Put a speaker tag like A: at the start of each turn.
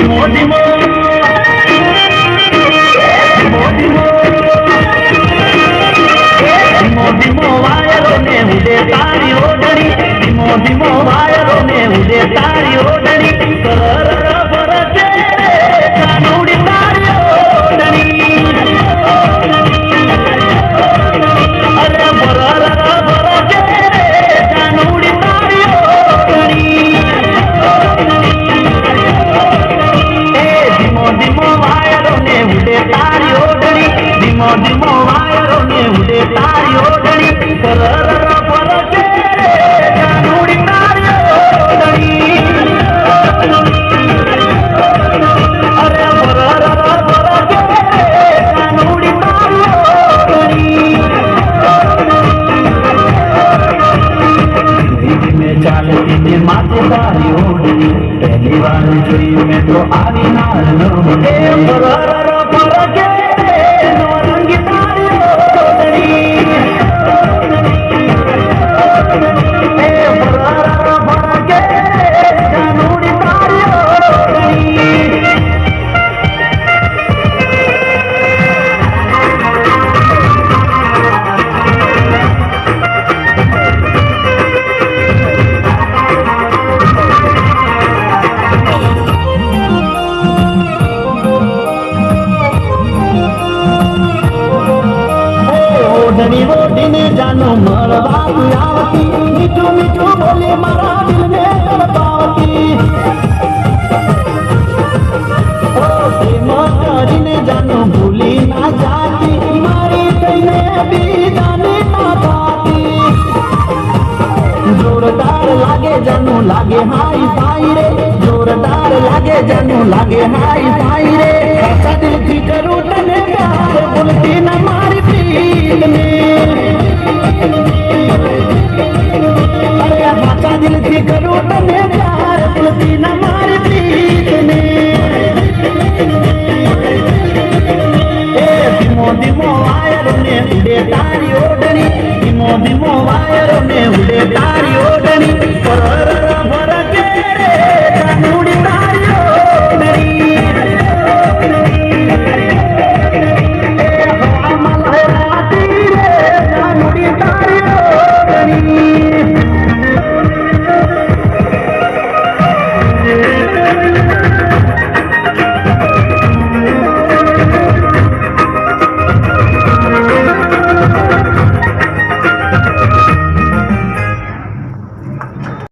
A: ધીમો ધીમો ધીમો ધીમો ધીમો ધીમો વાયરો ને ઉડે તારી ઓઢણી ધીમો ધીમો વાયરો ને ઉડે તારી ધીમો વાયરો ને તારી ઓઢણી સરર ઓઢણી પહેલી વાર જોઈ મેં તો આવી ના એ ફરકે ઓઢણી ઓઢીને જાનો મળવા આવતી મીઠું મીઠું બોલે મારા દિલને તડપાવતી. જોરદાર લાગે જાનું લાગે હાઈ ભાઈ રે. જોરદાર લાગે જાનું લાગે હાઈ ભાઈ રે. દિલથી કરું ધીમો વાયર ને ઉડે તારી ઓઢણી. ધીમો ધીમો વાયર ને ઉડે તારી ઓઢણી. પર ફરકે રે કાનુડી તારી ઓઢણી. હવામાં લહેરાતી રે કાનુડી તારી ઓઢણી.